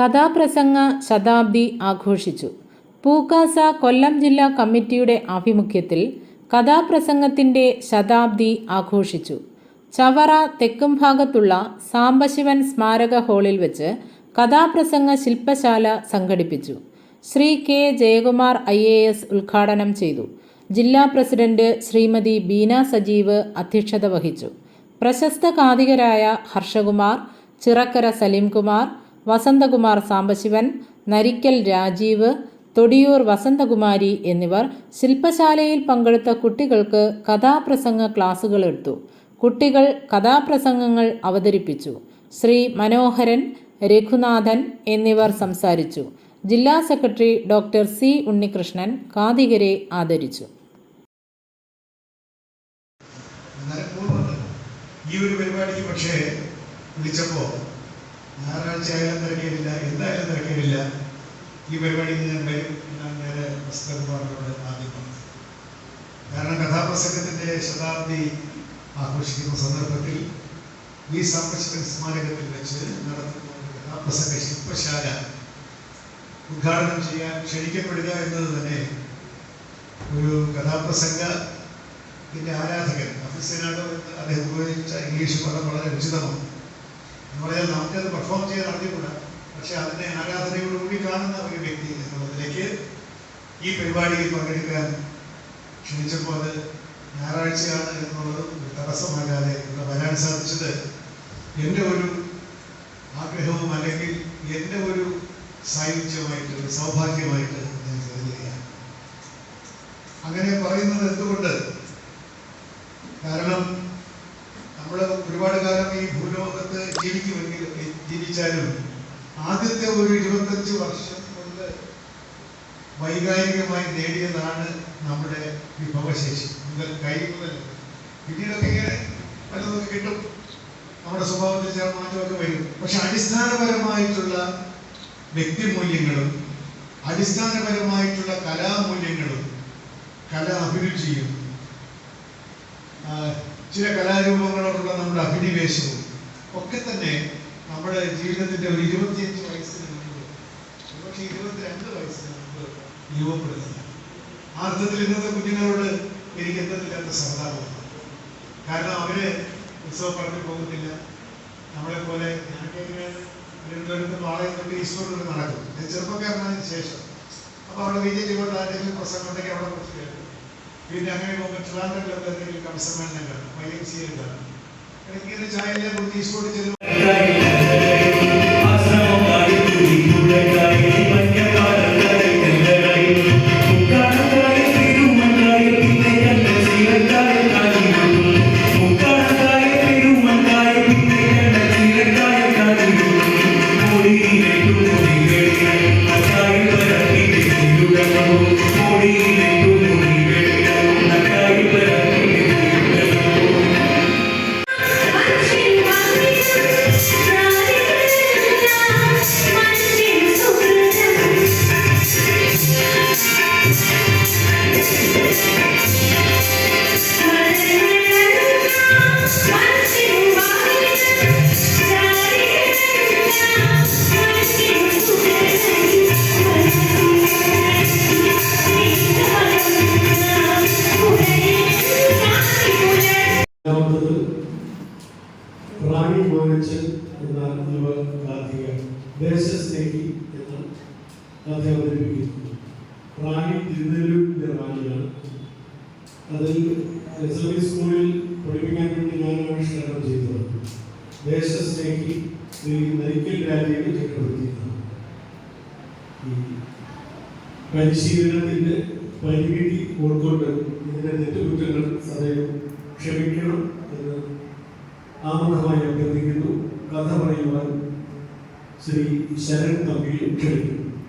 കഥാപ്രസംഗ ശതാബ്ദി ആഘോഷിച്ചു. പൂക്കാസ കൊല്ലം ജില്ലാ കമ്മിറ്റിയുടെ ആഭിമുഖ്യത്തിൽ കഥാപ്രസംഗത്തിന്റെ ശതാബ്ദി ആഘോഷിച്ചു. ചവറ തെക്കും ഭാഗത്തുള്ള സാംബശിവൻ സ്മാരക ഹാളിൽ വെച്ച് കഥാപ്രസംഗ ശില്പശാല സംഘടിപ്പിച്ചു. Shri K Jayakumar I A S ഉദ്ഘാടനം ചെയ്തു. ജില്ലാ പ്രസിഡന്റ് ശ്രീമതി ബീന സജീവ് അധ്യക്ഷത വഹിച്ചു. പ്രശസ്ത കാതികരായ ഹർഷകുമാർ ചിറക്കര സലീംകുമാർ വസന്തകുമാർ സാംബശിവൻ നരിക്കൽ രാജീവ് തൊടിയൂർ വസന്തകുമാരി എന്നിവർ ശില്പശാലയിൽ പങ്കെടുത്ത കുട്ടികൾക്ക് കഥാപ്രസംഗ ക്ലാസുകൾ എടുത്തു. കുട്ടികൾ കഥാപ്രസംഗങ്ങൾ അവതരിപ്പിച്ചു. ശ്രീ മനോഹരൻ രഘുനാഥൻ എന്നിവർ സംസാരിച്ചു. ജില്ലാ സെക്രട്ടറി ഡോക്ടർ സി. ഉണ്ണികൃഷ്ണൻ കാതികരെ ആദരിച്ചു. ഈ ഒരു പരിപാടിക്ക് പക്ഷേ വിളിച്ചപ്പോൾ ഞായറാഴ്ച ആയാലും തിരക്കേടില്ല എന്തായാലും തിരക്കേടില്ല ഈ പരിപാടിയിൽ ഞാൻ വരും ഞാൻ നേരെ വസ്ത്രകുമാറിനോട് ആദ്യം പറഞ്ഞു കാരണം കഥാപ്രസംഗത്തിന്റെ ശതാബ്ദി ആഘോഷിക്കുന്ന സന്ദർഭത്തിൽ ഈ സാമ്പശികൻ സ്മാരകത്തിൽ വെച്ച് നടത്തുന്ന കഥാപ്രസംഗ ശില്പശാല ഉദ്ഘാടനം ചെയ്യാൻ ക്ഷണിക്കപ്പെടുക എന്നത് തന്നെ ഒരു കഥാപ്രസംഗ ഇതിന്റെ ആരാധകൻ അഫിസനാഡോ അദ്ദേഹം ഉപയോഗിച്ച ഇംഗ്ലീഷ് പദം വളരെ ഉചിതമാണ്. എന്ന് പറഞ്ഞാൽ നമുക്കത് പെർഫോം ചെയ്യാൻ അറിഞ്ഞുകൂടാ പക്ഷെ അതിനെ ആരാധനയോടുകൂടി കാണുന്ന ഒരു വ്യക്തി എന്നുള്ളതിലേക്ക് ഈ പരിപാടിയിൽ പങ്കെടുക്കാൻ ക്ഷണിച്ചപ്പോൾ അത് ഞായറാഴ്ചയാണ് എന്നുള്ളത് ഒരു തടസ്സമാകാതെ ഇവിടെ വരാൻ സാധിച്ചത് എന്റെ ഒരു ആഗ്രഹവും അല്ലെങ്കിൽ എന്റെ ഒരു സായുജ്യമായിട്ട് ഒരു സൗഭാഗ്യമായിട്ട് ഞാൻ കരുതുകയാണ്. അങ്ങനെ പറയുന്നത് എന്തുകൊണ്ട്? കാരണം നമ്മൾ ഒരുപാട് കാലം ഈ ഭൂലോകത്ത് ജീവിക്കുമെങ്കിൽ ജീവിച്ചാലും ആദ്യത്തെ ഒരു ഇരുപത്തഞ്ച് വർഷം കൊണ്ട് വൈകാരികമായി നേടിയതാണ് നമ്മുടെ വിഭവശേഷി. മുതൽ കൈ മുതൽ പിന്നീടൊക്കെ ഇങ്ങനെ പലതൊക്കെ കിട്ടും. നമ്മുടെ സ്വഭാവത്തിൽ ചില മാറ്റമൊക്കെ വരും. പക്ഷെ അടിസ്ഥാനപരമായിട്ടുള്ള വ്യക്തിമൂല്യങ്ങളും അടിസ്ഥാനപരമായിട്ടുള്ള കലാമൂല്യങ്ങളും കല അഭിരുചിയും ചില കലാരൂപങ്ങളോടുള്ള നമ്മുടെ അഭിനിവേശവും ഒക്കെ തന്നെ നമ്മുടെ ജീവിതത്തിന്റെ ഒരു ഇരുപത്തിയഞ്ച് വയസ്സിന് മുമ്പ് ഒരുപക്ഷെ ഇരുപത്തിരണ്ട് വയസ്സിന് മുമ്പ് രൂപപ്പെടുന്നത് ആ അർത്ഥത്തിൽ ഇന്നത്തെ കുഞ്ഞുങ്ങളോട് എനിക്ക് എന്തെന്നില്ലാത്ത സഹതാപമാണ് കാരണം അവർ ഉത്സവം പറഞ്ഞു പോകുന്നില്ല നമ്മളെ പോലെ ഞാനൊക്കെ ഇങ്ങനെ തൊട്ട് ഈശ്വരനോട് നടക്കും. ഞാൻ ചെറുപ്പക്കാരനായതിനു ശേഷം. അപ്പൊ അവിടെ ബി ജെ ആരെങ്കിലും പ്രസംഗം ഉണ്ടെങ്കിൽ അവിടെ കുറച്ച് കേൾക്കും. പിന്നെ അങ്ങനെ പോകുമ്പോൾ ട്രിവാൻഡ്രത്തിലൊക്കെ എന്തെങ്കിലും കവിസമ്മേളനം കാണും Y M C A Rani Monachan എന്ന യുവ ഗാന്ധിക ദേശസ്നേഹി എന്ന കഥ അവതരിപ്പിക്കുന്നു. റാണി തിരുനെല്ലൂരിന്റെ റാണിയാണ് അതിൽ എസ് എൽ സ്കൂളിൽ പഠിപ്പിക്കാൻ വേണ്ടി ഞാൻ ആവിഷ്കരണം ചെയ്തത്. ദേശസ്നേഹി ശ്രീ നരിക്കൽ രാജയുടെ ചക്രവർത്തിയാണ് ഈ പരിശീലനത്തിന്റെ പരിമിതി ഉൾക്കൊണ്ട് ഇതിന്റെ തെറ്റുകുറ്റങ്ങൾ സദയം ക്ഷമിക്കണം എന്ന് ആമുഖമായി അഭ്യർത്ഥിക്കുന്നു. കഥ പറയുവാൻ ശ്രീ ശരൺ തമ്പിയെ ക്ഷണിക്കുന്നു.